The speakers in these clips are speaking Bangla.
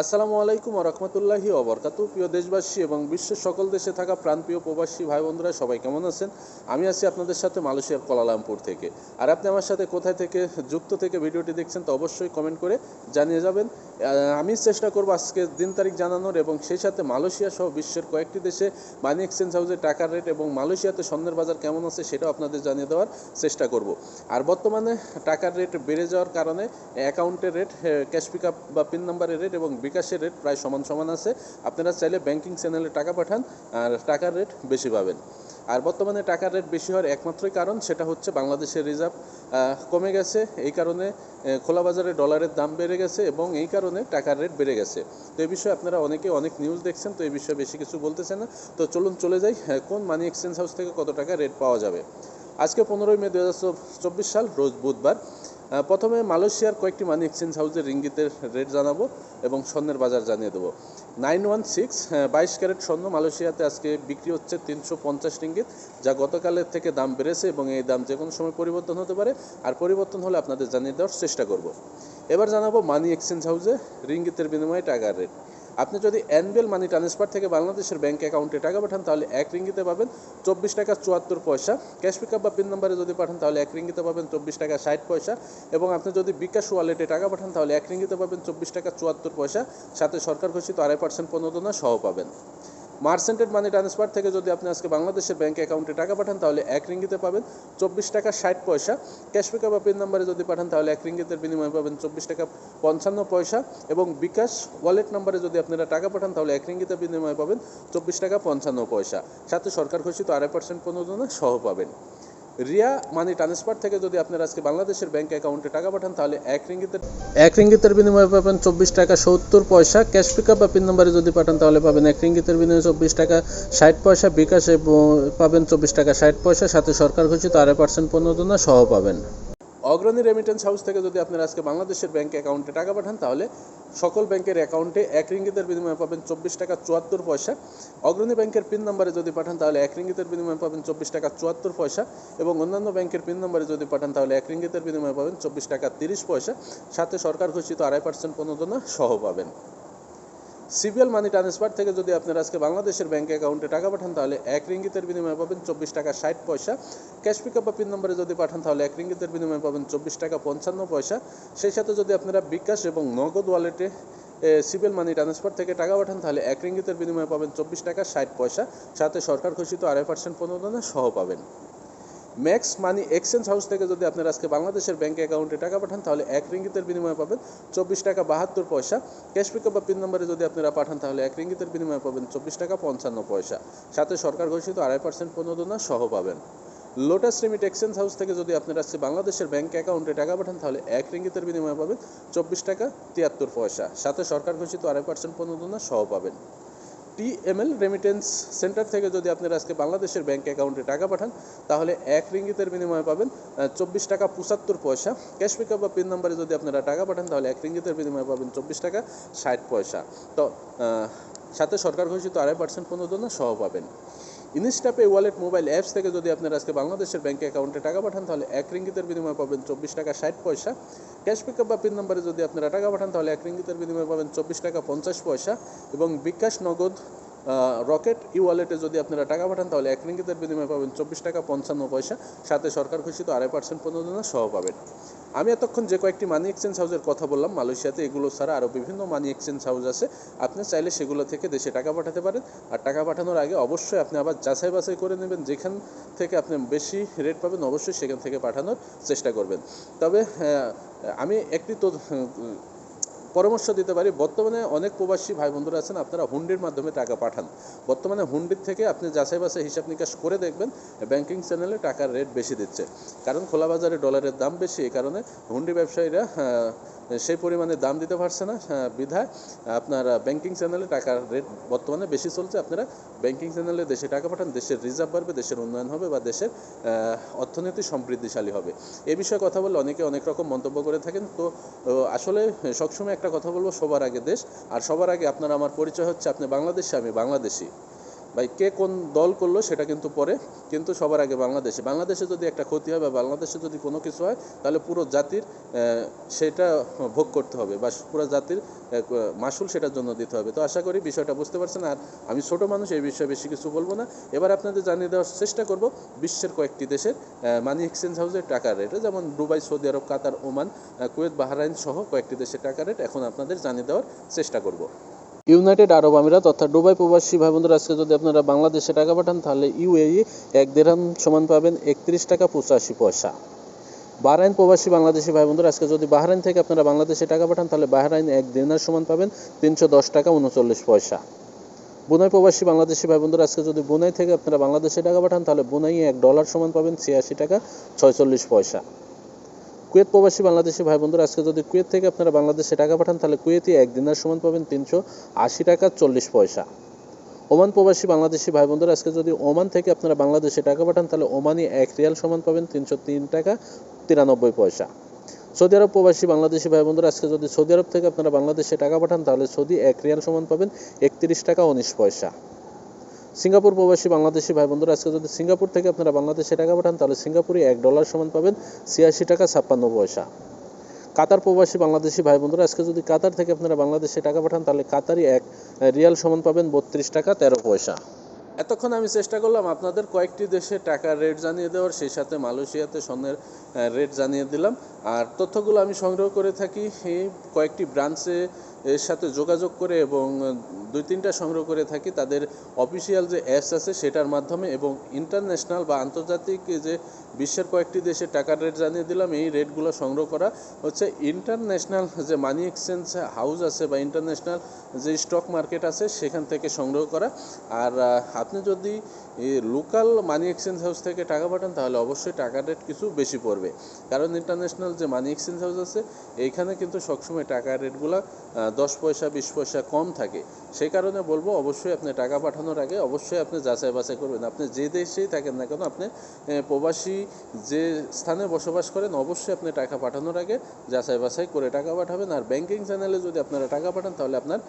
আসসালামু আলাইকুম রহমতুল্লাহি অবরকাতু প্রিয় দেশবাসী এবং বিশ্বের সকল দেশে থাকা প্রাণপ্রিয় প্রবাসী ভাই বন্ধুরা সবাই কেমন আছেন? আমি আছি আপনাদের সাথে মালয়েশিয়ার কোলালামপুর থেকে। আর আপনি আমার সাথে কোথায় থেকে, যুক্ত থেকে ভিডিওটি দেখছেন তো অবশ্যই কমেন্ট করে জানিয়ে যাবেন। আমি চেষ্টা করব আজকে দিন তারিখ জানানোর এবং সেই সাথে মালয়েশিয়া সহ বিশ্বের কয়েকটি দেশে মানি এক্সচেঞ্জ হাউসে টাকার রেট এবং মালয়েশিয়াতে স্বর্ণের বাজার কেমন আছে সেটাও আপনাদের জানিয়ে দেওয়ার চেষ্টা করব। আর বর্তমানে টাকার রেট বেড়ে যাওয়ার কারণে অ্যাকাউন্টের রেট ক্যাশ পিক আপ বা পিন নাম্বারের রেট এবং বিকাশের রেট প্রায় সমান সমান আছে। আপনারা চাইলে ব্যাংকিং চ্যানেলে টাকা পাঠান আর টাকার রেট বেশি পাবেন। আর বর্তমানে টাকার রেট বেশি হওয়ার একমাত্রই কারণ সেটা হচ্ছে বাংলাদেশের রিজার্ভ কমে গেছে। এই কারণে খোলা বাজারে ডলারের দাম বেড়ে গেছে এবং এই কারণে টাকার রেট বেড়ে গেছে। তো এই বিষয়ে আপনারা অনেকে অনেক নিউজ দেখছেন তো এই বিষয়ে বেশি কিছু বলতেছে না। তো চলুন চলে যাই আহ, কোন মানি এক্সচেঞ্জ হাউস থেকে কত টাকা রেট পাওয়া যাবে? আজকে পনেরোই মে দু সাল রোজ বুধবার। প্রথমে মালয়েশিয়ার কয়েকটি মানি এক্সচেঞ্জ হাউসের রিঙ্গিতের রেট জানাব এবং স্বর্ণের বাজার জানিয়ে দেবো। নাইন ওয়ান সিক্স বাইশ ক্যারেট স্বর্ণ মালয়েশিয়াতে আজকে বিক্রি হচ্ছে তিনশো পঞ্চাশ রিঙ্গিত, যা গতকালের থেকে দাম বেড়েছে এবং এই দাম যে কোনো সময় পরিবর্তন হতে পারে। আর পরিবর্তন হলে আপনাদের জানিয়ে দেওয়ার চেষ্টা করব। এবার জানাব মানি এক্সচেঞ্জ হাউসে রিঙ্গিতের বিনিময়ে টাকার রেট আপনি যদি অ্যানুয়াল মানি ট্রান্সফার থেকে বাংলাদেশের ব্যাঙ্ক অ্যাকাউন্টে টাকা পাঠান, তাহলে এক রিঙ্গিতে পাবেন চব্বিশ টাকা চুয়াত্তর পয়সা। ক্যাশ পিকআপ বা পিন নাম্বারে যদি পাঠান, তাহলে এক রিঙ্গিতে পাবেন চব্বিশ টাকা ষাট পয়সা। এবং আপনি যদি বিকাশ ওয়ালেটে টাকা পাঠান, তাহলে এক রিঙ্গিতে পাবেন চব্বিশ টাকা চুয়াত্তর পয়সা। সাথে সরকার ঘোষিত আড়াই পার্সেন্ট প্রণোদনা সহ পাবেন। মার্সেন্টেড মানি ট্রান্সফার থেকে যদি আপনি আজকে বাংলাদেশের ব্যাঙ্ক অ্যাকাউন্টে টাকা পাঠান, তাহলে এক রিঙ্গিতে পাবেন চব্বিশ টাকা ষাট পয়সা। ক্যাশ পিকআপ বা পিন নাম্বারে যদি পাঠান, তাহলে এক রিঙ্গিতের বিনিময়ে পাবেন চব্বিশ টাকা পঞ্চান্ন পয়সা। এবং বিকাশ ওয়ালেট নাম্বারে যদি আপনারা টাকা পাঠান, তাহলে এক রিঙ্গিতে বিনিময়ে পাবেন চব্বিশ টাকা পঞ্চান্ন পয়সা। সাথে সরকার ঘোষিত আড়াই পার্সেন্ট প্রণোদনা সহ পাবেন। রিয়া মানি ট্রান্সফার থেকে যদি আপনার আজকে বাংলাদেশের ব্যাংক অ্যাকাউন্টে টাকা পাঠান, তাহলে এক রিঙ্গিতের এক রিঙ্গিতের বিনিময়ে পাবেন চব্বিশ টাকা সত্তর পয়সা। ক্যাশ পিকআপ বা পিন নাম্বারে যদি পাঠান, তাহলে পাবেন এক রিঙ্গিতের বিনিময়ে চব্বিশ টাকা ষাট পয়সা। বিকাশে পাবেন চব্বিশ টাকা ষাট পয়সা। সাথে সরকার ঘোষিত আড়াই পার্সেন্ট পণ্যদনা সহ পাবেন। অগ্রণী রেমিটেন্স হাউস থেকে যদি আপনারা আজকে বাংলাদেশের ব্যাংক অ্যাকাউন্টে টাকা পাঠান, তাহলে সকল ব্যাংকের অ্যাকাউন্টে এক রিঙ্গিতের বিনিময়ে পাবেন চব্বিশ টাকা চুয়াত্তর পয়সা। অগ্রণী ব্যাংকের পিন নম্বরে যদি পাঠান, তাহলে এক রিঙ্গিতের বিনিময়ে পাবেন চব্বিশ টাকা চুয়াত্তর পয়সা। এবং অন্যান্য ব্যাংকের পিন নম্বরে যদি পাঠান, তাহলে এক রিঙ্গিতের বিনিময়ে পাবেন চব্বিশ টাকা তিরিশ পয়সা। সাথে সরকার ঘোষিত আড়াই পার্সেন্ট প্রণোদনা সহ পাবেন। সিবিএল মানি ট্রান্সফার থেকে যদি আপনারা আজকে বাংলাদেশের ব্যাঙ্ক অ্যাকাউন্টে টাকা পাঠান, তাহলে এক রিঙ্গিতের বিনিময়ে পাবেন চব্বিশ টাকা ষাট পয়সা। ক্যাশ পিকআপ বা পিন নম্বরে যদি পাঠান, তাহলে এক রিঙ্গিতের বিনিময়ে পাবেন চব্বিশ টাকা পঞ্চান্ন পয়সা। সেই সাথে যদি আপনারা বিকাশ এবং নগদ ওয়ালেটে সিবিএল মানি ট্রান্সফার থেকে টাকা পাঠান, তাহলে এক রিঙ্গিতের বিনিময়ে পাবেন চব্বিশ টাকা ষাট পয়সা। সাথে সরকার ঘোষিত আড়াই পার্সেন্ট প্রণোদনা সহ পাবেন। ম্যাক্স মানি এক্সচেঞ্জ হাউস থেকে যদি আপনারা আজকে বাংলাদেশের ব্যাঙ্ক অ্যাকাউন্টে টাকা পাঠান, তাহলে এক রিঙ্গিতের বিনিময়ে পাবেন চব্বিশ টাকা বাহাত্তর পয়সা। ক্যাশ পিকআপ বা পিন নম্বরে যদি আপনারা পাঠান, তাহলে এক রিঙ্গিতের বিনিময়ে পাবেন চব্বিশ টাকা পঞ্চান্ন পয়সা। সাথে সরকার ঘোষিত আড়াই পার্সেন্ট প্রণোদনা সহ পাবেন। লোটাস রিমিট এক্সচেঞ্জ হাউস থেকে যদি আপনারা আজকে বাংলাদেশের ব্যাঙ্ক অ্যাকাউন্টে টাকা পাঠান, তাহলে এক রিঙ্গিতের বিনিময়ে পাবেন চব্বিশ টাকা তিয়াত্তর পয়সা। সাথে সরকার ঘোষিত আড়াই পার্সেন্ট প্রণোদনা সহ পাবেন। টিএমএল রেমিটেন্স সেন্টার থেকে যদি আপনারা আজকে বাংলাদেশের ব্যাঙ্ক অ্যাকাউন্টে টাকা পাঠান, তাহলে এক রিঙ্গিতের বিনিময়ে পাবেন চব্বিশ টাকা পঁচাত্তর পয়সা। ক্যাশ পিকআপ বা পিন নাম্বারে যদি আপনারা টাকা পাঠান, তাহলে এক রিঙ্গিতের বিনিময়ে পাবেন চব্বিশ টাকা ষাট পয়সা। তো সাথে সরকার ঘোষিত আড়াই পার্সেন্ট পর্যন্ত সহ পাবেন। ইনস্টাপে ওয়ালেট মোবাইল অ্যাপস থেকে যদি আপনার আজকে বাংলাদেশের ব্যাঙ্ক অ্যাকাউন্টে টাকা পাঠান, তাহলে এক রিঙ্গিতের বিনিময়ে পাবেন চব্বিশ টাকা ষাট পয়সা। ক্যাশ পিকআপ বা পিন নাম্বারে যদি আপনারা টাকা পাঠান, তাহলে এক রিঙ্গিতের বিনিময়ে পাবেন চব্বিশ টাকা পঞ্চাশ পয়সা। এবং বিকাশ নগদ রকেট ই ওয়ালেটে যদি আপনারা টাকা পাঠান, তাহলে এক রিঙ্গিতের বিনিময়ে পাবেন চব্বিশ টাকা পঞ্চান্ন পয়সা। সাথে সরকার ঘোষিত আড়াই পার্সেন্ট প্রণোদনা সহ পাবেন। আমি এতক্ষণ যে কয়েকটি মানি এক্সচেঞ্জ হাউসের কথা বললাম, মালয়েশিয়াতে এগুলো ছাড়া আরও বিভিন্ন মানি এক্সচেঞ্জ হাউস আছে। আপনি চাইলে সেগুলো থেকে দেশে টাকা পাঠাতে পারেন। আর টাকা পাঠানোর আগে অবশ্যই আপনি আবার যাচাই বাছাই করে নেবেন। যেখান থেকে আপনি বেশি রেট পাবেন, অবশ্যই সেখান থেকে পাঠানোর চেষ্টা করবেন। তবে আমি একটি তো পরামর্শ দিতে পারি। বর্তমানে অনেক প্রবাসী ভাই বন্ধুরা আছেন, আপনারা হুন্ডির মাধ্যমে টাকা পাঠান। বর্তমানে হুন্ডির থেকে আপনি যাচাই বাছাই হিসাব নিকাশ করে দেখবেন, ব্যাংকিং চ্যানেলে টাকার রেট বেশি দিচ্ছে। কারণ খোলা বাজারে ডলারের দাম বেশি, এই কারণে হুন্ডি ব্যবসায়ীরা সেই পরিমাণে দাম দিতে পারছে না বিধায় আপনার ব্যাংকিং চ্যানেলে টাকার রেট বর্তমানে বেশি চলছে। আপনারা ব্যাংকিং চ্যানেলে দেশে টাকা পাঠান, দেশের রিজার্ভ বাড়বে, দেশের উন্নয়ন হবে বা দেশের অর্থনীতি সমৃদ্ধিশালী হবে। এ বিষয়ে কথা বলে অনেকে অনেক রকম মন্তব্য করে থাকেন। তো আসলে সবসময় একটা কথা বলব, সবার আগে দেশ। আর সবার আগে আপনার আমার পরিচয় হচ্ছে, আপনি বাংলাদেশে, আমি বাংলাদেশি। ভাই, কে কোন দল করল সেটা কিন্তু পরে, কিন্তু সবার আগে বাংলাদেশে। বাংলাদেশে যদি একটা ক্ষতি হয় বা বাংলাদেশে যদি কোনো কিছু হয়, তাহলে পুরো জাতির সেটা ভোগ করতে হবে বা পুরো জাতির মাসুল সেটার জন্য দিতে হবে। তো আশা করি বিষয়টা বুঝতে পারছেন। আর আমি ছোট মানুষ, এই বিষয়ে বেশি কিছু বলব না। এবার আপনাদের জানিয়ে দেওয়ার চেষ্টা করব, বিশ্বের কয়েকটি দেশের মানি এক্সচেঞ্জ হাউসের টাকার রেট যেমন Dubai, Saudi Arab, Qatar, Oman Kuwait, Bahrain সহ কয়েকটি দেশের টাকা রেট এখন আপনাদের জানিয়ে দেওয়ার চেষ্টা করব। ইউনাইটেড আরব আমিরাত অর্থাৎ দুবাই প্রবাসী ভাই বন্ধুরা আজকে যদি আপনারা বাংলাদেশে টাকা পাঠান, তাহলে ইউএই এক দেড়হাম সমান পাবেন একত্রিশ টাকা পঁচাশি পয়সা। বাহরাইন প্রবাসী বাংলাদেশি ভাই বন্ধুরা আজকে যদি বাহরাইন থেকে আপনারা বাংলাদেশে টাকা পাঠান, তাহলে বাহরাইন এক দিনার সমান পাবেন তিনশো দশ টাকা উনচল্লিশ পয়সা। বুনাই প্রবাসী বাংলাদেশি ভাই বন্ধুরা আজকে যদি বুনাই থেকে আপনারা বাংলাদেশে টাকা পাঠান, তাহলে বুনাই এক ডলার সমান পাবেন ছিয়াশি টাকা ছয়চল্লিশ পয়সা। কুয়েত প্রবাসী বাংলাদেশি ভাই বন্ধুরা, আজকে যদি কুয়েত থেকে আপনারা বাংলাদেশে টাকা পাঠান, তাহলে কুয়েতে এক দিনার সমান পাবেন তিনশো আশি টাকা চল্লিশ পয়সা। ওমান প্রবাসী বাংলাদেশি ভাই বন্ধুরা, আজকে যদি ওমান থেকে আপনারা বাংলাদেশে টাকা পাঠান, তাহলে ওমানি এক রিয়াল সমান পাবেন তিনশো তিন টাকা তিরানব্বই পয়সা। সৌদি আরব প্রবাসী বাংলাদেশি ভাই বন্ধুরা, আজকে যদি সৌদি আরব থেকে আপনারা বাংলাদেশে টাকা পাঠান, তাহলে সৌদি এক রিয়াল সমান পাবেন একত্রিশ টাকা উনিশ পয়সা। সিঙ্গাপুর প্রবাসী বাংলাদেশি ভাই বন্ধুরা, আজকে যদি সিঙ্গাপুর থেকে আপনারা বাংলাদেশে টাকা পাঠান, তাহলে সিঙ্গাপুরে এক ডলার সমান পাবেন ছিয়াশি টাকা ছাপ্পান্ন পয়সা। কাতার প্রবাসী বাংলাদেশি ভাই বন্ধুরা, আজকে যদি কাতার থেকে আপনারা বাংলাদেশে টাকা পাঠান, তাহলে কাতারি এক রিয়াল সমান পাবেন বত্রিশ টাকা তেরো পয়সা। এতক্ষণ আমি চেষ্টা করলাম আপনাদের কয়েকটি দেশে টাকার রেট জানিয়ে দেওয়ার, সেই সাথে মালয়েশিয়াতে স্বর্ণের রেট জানিয়ে দিলাম। আর তথ্যগুলো আমি সংগ্রহ করে থাকি, এই কয়েকটি ব্রাঞ্চে এর সাথে যোগাযোগ করে এবং দুই তিনটা সংগ্রহ করে থাকি। তাদের অফিসিয়াল যে অ্যাপস আছে সেটার মাধ্যমে এবং ইন্টারন্যাশনাল বা আন্তর্জাতিক যে বিশ্বের কয়েকটি দেশে টাকার রেট জানিয়ে দিলাম, এই রেটগুলো সংগ্রহ করা হচ্ছে। ইন্টারন্যাশনাল যে মানি এক্সচেঞ্জ হাউস আছে বা ইন্টারন্যাশনাল যে স্টক মার্কেট আছে, সেখান থেকে সংগ্রহ করা। আর আপনি যদি লোকাল মানি এক্সচেঞ্জ হাউস থেকে টাকা পাঠান, তাহলে অবশ্যই টাকার রেট কিছু বেশি পড়বে। কারণ ইন্টারন্যাশনাল যে মানি এক্সচেঞ্জ হাউস আছে, এইখানে কিন্তু সবসময় টাকার রেটগুলো দশ পয়সা, বিশ পয়সা কম থাকে। সেই কারণে বলব, অবশ্যই আপনি টাকা পাঠানোর আগে অবশ্যই আপনি যাচাই বাছাই করবেন। আপনি যে দেশেই থাকেন না কেন, আপনি প্রবাসী যে স্থানে বসবাস করেন, অবশ্যই আপনি টাকা পাঠানোর আগে যাচাই বাছাই করে টাকা পাঠাবেন। আর ব্যাংকিং চ্যানেলে যদি আপনারা টাকা পাঠান, তাহলে আপনার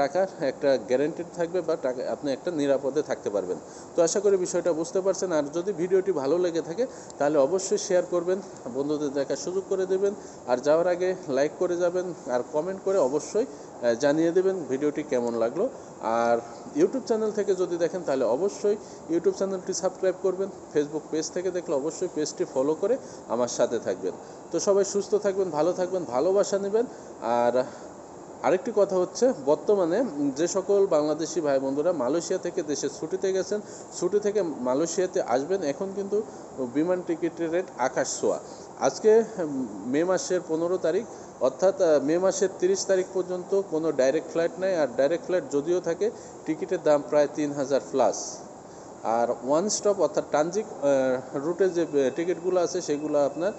টাকার একটা গ্যারেন্টিড থাকবে বা টাকা, আপনি একটা নিরাপদে থাকতে পারবেন। তো আশা করি বিষয়টা বুঝতে পারছেন। আর যদি ভিডিওটি ভালো লেগে থাকে, তাহলে অবশ্যই শেয়ার করবেন, বন্ধুদের দেখার সুযোগ করে দেবেন। আর যাওয়ার আগে লাইক করে যাবেন, আর কমেন্ট করে অবশ্যই জানিয়ে দেবেন ভিডিওটি কেমন লাগল। আর ইউটিউব চ্যানেল থেকে যদি দেখেন, তাহলে অবশ্যই ইউটিউব চ্যানেলটি সাবস্ক্রাইব করবেন। ফেসবুক পেজ থেকে দেখলে অবশ্যই পেজটি ফলো করে আমার সাথে থাকবেন। তো সবাই সুস্থ থাকবেন, ভালো থাকবেন, ভালোবাসা নেবেন। আর আরেকটি কথা হচ্ছে, বর্তমানে যে সকল বাংলাদেশি ভাই বন্ধুরা মালয়েশিয়া থেকে দেশে ছুটিতে গেছেন, ছুটি থেকে মালয়েশিয়াতে আসবেন, এখন কিন্তু বিমান টিকিটের রেট আকাশ ছোঁয়া। আজকে, মে মাসের পনেরো তারিখ, অর্থাৎ মে মাসের তিরিশ তারিখ পর্যন্ত কোনো ডাইরেক্ট ফ্লাইট নাই, আর ডাইরেক্ট ফ্লাইট যদিও থাকে, টিকিটের দাম প্রায় তিন হাজার প্লাস আর ওয়ান স্টপ অর্থাৎ ট্রানজিট রুটে যে টিকিটগুলো আছে, সেগুলো আপনার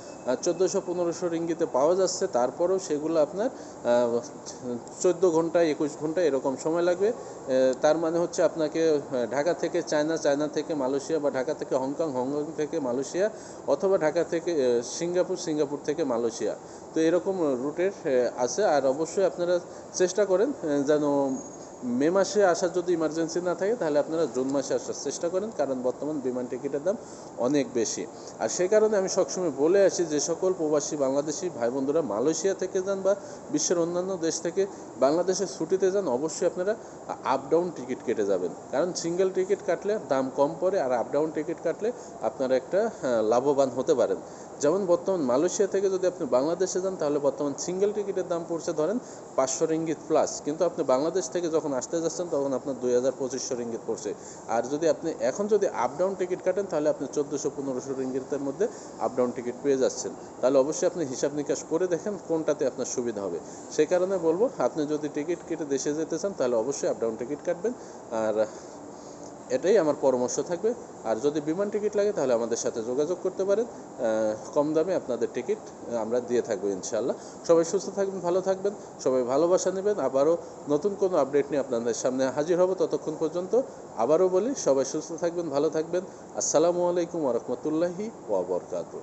চোদ্দোশো পনেরোশো রিঙ্গিতে পাওয়া যাচ্ছে। তারপরেও সেগুলো আপনার চোদ্দ ঘণ্টা একুশ ঘণ্টা এরকম সময় লাগবে। তার মানে হচ্ছে আপনাকে ঢাকা থেকে চায়না চায়না থেকে মালয়েশিয়া বা ঢাকা থেকে হংকং হংকং থেকে মালয়েশিয়া অথবা ঢাকা থেকে সিঙ্গাপুর সিঙ্গাপুর থেকে মালয়েশিয়া। তো এরকম রুটের আছে। আর অবশ্যই আপনারা চেষ্টা করেন যেন মে মাসে আসার যদি ইমার্জেন্সি না থাকে, তাহলে আপনারা জুন মাসে আসার চেষ্টা করেন, কারণ বর্তমান বিমান টিকিটের দাম অনেক বেশি। আর সেই কারণে আমি সবসময় বলে আসি যে, সকল প্রবাসী বাংলাদেশি ভাই বন্ধুরা মালয়েশিয়া থেকে যান বা বিশ্বের অন্যান্য দেশ থেকে বাংলাদেশে ছুটিতে যান, অবশ্যই আপনারা আপ ডাউন টিকিট কেটে যাবেন। কারণ সিঙ্গেল টিকিট কাটলে দাম কম পড়ে, আর আপ ডাউন টিকিট কাটলে আপনারা একটা লাভবান হতে পারেন। যেমন বর্তমান মালয়েশিয়া থেকে যদি আপনি বাংলাদেশে যান, তাহলে বর্তমান সিঙ্গেল টিকিটের দাম পড়ছে ধরেন পাঁচশো রিঙ্গিত প্লাস কিন্তু আপনি বাংলাদেশ থেকে যখন আসতে যাচ্ছেন, তখন আপনার দুই হাজার পঁচিশশো রিঙ্গিত পড়ছে। আর যদি আপনি এখন যদি আপ ডাউন টিকিট কাটেন, তাহলে আপনি চোদ্দোশো পনেরোশো রিঙ্গিতের মধ্যে আপ ডাউন টিকিট পেয়ে যাচ্ছেন। তাহলে অবশ্যই আপনি হিসাব নিকাশ করে দেখেন কোনটাতে আপনার সুবিধা হবে। সেই কারণে বলব, আপনি যদি টিকিট কেটে দেশে যেতে চান, তাহলে অবশ্যই আপ ডাউন টিকিট কাটবেন। আর এটাই আমার পরামর্শ থাকবে। আর যদি বিমান টিকিট লাগে, তাহলে আমাদের সাথে যোগাযোগ করতে পারেন। কম দামে আপনাদের টিকিট আমরা দিয়ে থাকব ইনশাল্লাহ সবাই সুস্থ থাকবেন, ভালো থাকবেন, সবাই ভালোবাসা নেবেন। আবারও নতুন কোনো আপডেট নিয়ে আপনাদের সামনে হাজির হব ততক্ষণ পর্যন্ত। আবারও বলি, সবাই সুস্থ থাকবেন, ভালো থাকবেন। আসসালামু আলাইকুম ওরহমতুল্লাহি ওয়াবরকাতু